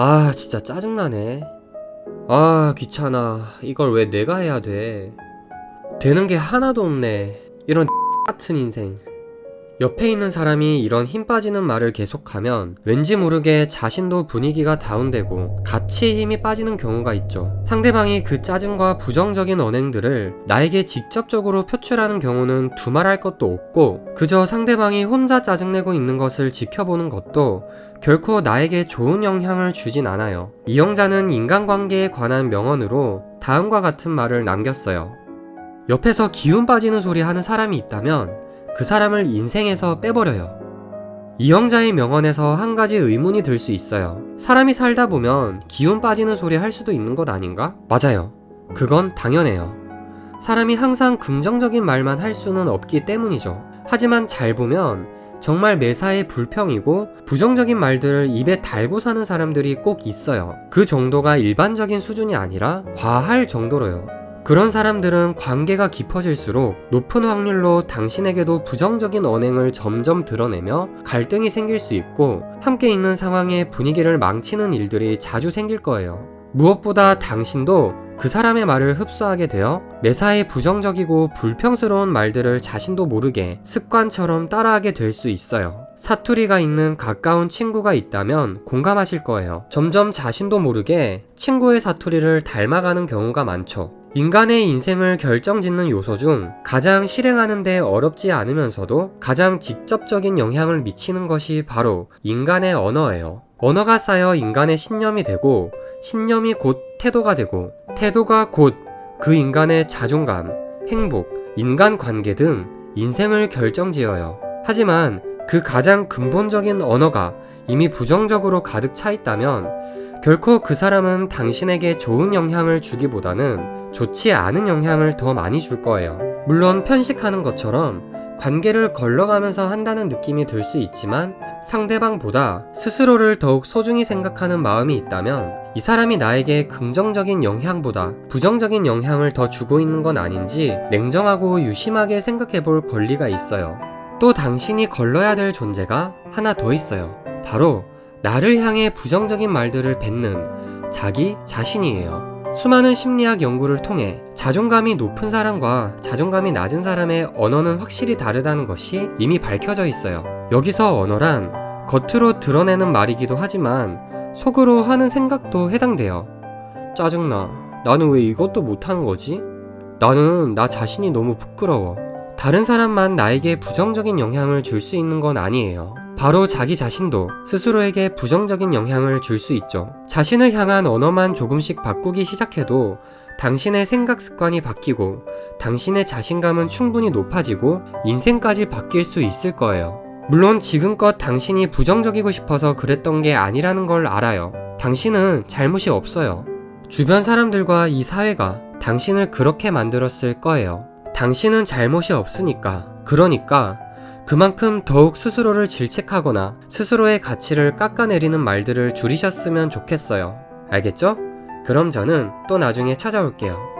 아, 진짜 짜증나네. 아, 귀찮아. 이걸 왜 내가 해야 돼? 되는 게 하나도 없네. 이런 같은 인생. 옆에 있는 사람이 이런 힘 빠지는 말을 계속하면 왠지 모르게 자신도 분위기가 다운되고 같이 힘이 빠지는 경우가 있죠. 상대방이 그 짜증과 부정적인 언행들을 나에게 직접적으로 표출하는 경우는 두말할 것도 없고 그저 상대방이 혼자 짜증내고 있는 것을 지켜보는 것도 결코 나에게 좋은 영향을 주진 않아요. 이영자는 인간관계에 관한 명언으로 다음과 같은 말을 남겼어요. 옆에서 기운 빠지는 소리 하는 사람이 있다면 그 사람을 인생에서 빼버려요. 이영자의 명언에서 한 가지 의문이 들 수 있어요. 사람이 살다 보면 기운 빠지는 소리 할 수도 있는 것 아닌가? 맞아요. 그건 당연해요. 사람이 항상 긍정적인 말만 할 수는 없기 때문이죠. 하지만 잘 보면 정말 매사에 불평이고 부정적인 말들을 입에 달고 사는 사람들이 꼭 있어요. 그 정도가 일반적인 수준이 아니라 과할 정도로요. 그런 사람들은 관계가 깊어질수록 높은 확률로 당신에게도 부정적인 언행을 점점 드러내며 갈등이 생길 수 있고 함께 있는 상황의 분위기를 망치는 일들이 자주 생길 거예요. 무엇보다 당신도 그 사람의 말을 흡수하게 되어 매사에 부정적이고 불평스러운 말들을 자신도 모르게 습관처럼 따라하게 될 수 있어요. 사투리가 있는 가까운 친구가 있다면 공감하실 거예요. 점점 자신도 모르게 친구의 사투리를 닮아가는 경우가 많죠. 인간의 인생을 결정짓는 요소 중 가장 실행하는데 어렵지 않으면서도 가장 직접적인 영향을 미치는 것이 바로 인간의 언어예요. 언어가 쌓여 인간의 신념이 되고 신념이 곧 태도가 되고 태도가 곧 그 인간의 자존감, 행복, 인간 관계 등 인생을 결정지어요. 하지만 그 가장 근본적인 언어가 이미 부정적으로 가득 차 있다면 결코 그 사람은 당신에게 좋은 영향을 주기보다는 좋지 않은 영향을 더 많이 줄 거예요. 물론 편식하는 것처럼 관계를 걸러가면서 한다는 느낌이 들 수 있지만 상대방보다 스스로를 더욱 소중히 생각하는 마음이 있다면 이 사람이 나에게 긍정적인 영향보다 부정적인 영향을 더 주고 있는 건 아닌지 냉정하고 유심하게 생각해 볼 권리가 있어요. 또 당신이 걸러야 될 존재가 하나 더 있어요. 바로 나를 향해 부정적인 말들을 뱉는 자기 자신이에요. 수많은 심리학 연구를 통해 자존감이 높은 사람과 자존감이 낮은 사람의 언어는 확실히 다르다는 것이 이미 밝혀져 있어요. 여기서 언어란 겉으로 드러내는 말이기도 하지만 속으로 하는 생각도 해당돼요. 짜증나. 나는 왜 이것도 못하는 거지? 나는 나 자신이 너무 부끄러워. 다른 사람만 나에게 부정적인 영향을 줄 수 있는 건 아니에요. 바로 자기 자신도 스스로에게 부정적인 영향을 줄 수 있죠. 자신을 향한 언어만 조금씩 바꾸기 시작해도 당신의 생각 습관이 바뀌고 당신의 자신감은 충분히 높아지고 인생까지 바뀔 수 있을 거예요. 물론 지금껏 당신이 부정적이고 싶어서 그랬던 게 아니라는 걸 알아요. 당신은 잘못이 없어요. 주변 사람들과 이 사회가 당신을 그렇게 만들었을 거예요. 당신은 잘못이 없으니까. 그러니까 그만큼 더욱 스스로를 질책하거나 스스로의 가치를 깎아내리는 말들을 줄이셨으면 좋겠어요. 알겠죠? 그럼 저는 또 나중에 찾아올게요.